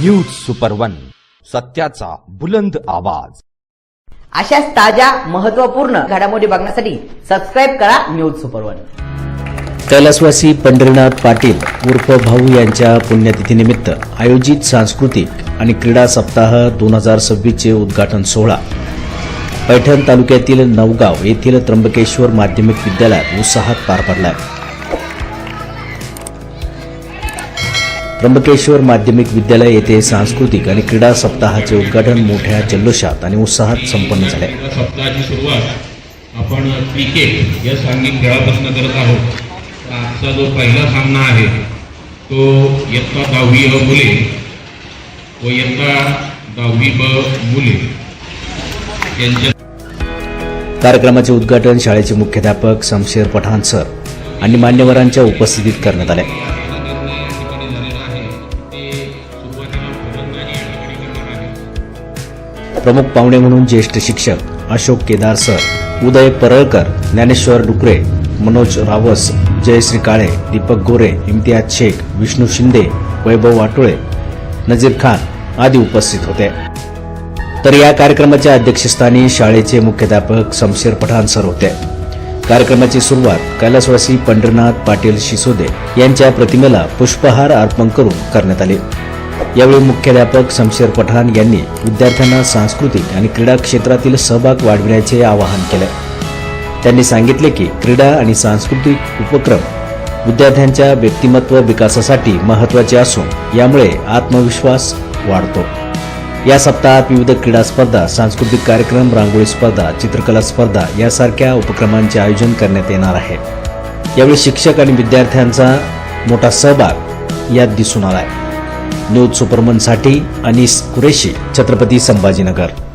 News super one सत्याचा बुलंद आवाज. अशाच ताज्या महत्त्वपूर्ण घडामोडी बघण्यासाठी सबस्क्राईब करा न्यूज सुपर वन कैलासवासी पंढरीनाथ पाटील उर्फ भाऊ यांच्या पुण्यतिथीनिमित्त आयोजित सांस्कृतिक आणि क्रीडा सप्ताह दोन हजार सव्वीसचे उद्घाटन सोहळा. पैठण तालुक्यातील नवगाव येथील त्र्यंबकेश्वर माध्यमिक विद्यालयात उत्साहात पार पडला त्र्यंबकेश्वर माध्यमिक विद्यालय येथे सांस्कृतिक आणि क्रीडा सप्ताहाचे उद्घाटन मोठ्या जल्लोषात आणि उत्साहात संपन्न झाले. सप्ताहाची सुरुवात आपण क्रिकेट या सांघिक खेळापासून करत आहोत. आजचा जो पहिला सामना आहे तो इयत्ता दहावी अ मुले व इयत्ता दहावी ब मुले यांच्या कार्यक्रमाचे उद्घाटन शाळेचे मुख्याध्यापक शमशेर पठाण सर आणि मान्यवरांच्या उपस्थितीत करण्यात आले. प्रमुख पाहुणे म्हणून ज्येष्ठ शिक्षक अशोक केदार सर उदय परळकर ज्ञानेश्वर डुकरे मनोज रावस जयश्री काळे दीपक गोरे इम्तियाज शेख विष्णू शिंदे वैभव वाटोळे नजीर खान आदी उपस्थित होते. तर या कार्यक्रमाच्या अध्यक्षस्थानी शाळेचे मुख्याध्यापक शमशेर पठाण सर होते. कार्यक्रमाची सुरुवात कैलासवासी पंढरनाथ पाटील शिसोदे यांच्या प्रतिमेला पुष्पहार अर्पण करून करण्यात आली. यावेळी मुख्याध्यापक शमशेर पठाण यांनी विद्यार्थ्यांना सांस्कृतिक आणि क्रीडा क्षेत्रातील सहभाग वाढविण्याचे आवाहन केले. त्यांनी सांगितले की क्रीडा आणि सांस्कृतिक उपक्रम विद्यार्थ्यांच्या व्यक्तिमत्व विकासासाठी महत्त्वाचे असून यामुळे आत्मविश्वास वाढतो. या सप्ताहात विविध क्रीडा स्पर्धा सांस्कृतिक कार्यक्रम रांगोळी स्पर्धा चित्रकला स्पर्धा यासारख्या उपक्रमांचे आयोजन करण्यात येणार आहे. यावेळी शिक्षक आणि विद्यार्थ्यांचा मोठा सहभाग यात दिसून आला आहे न्यूज सुपरमनसाठी अनिस कुरेशी छत्रपती संभाजीनगर.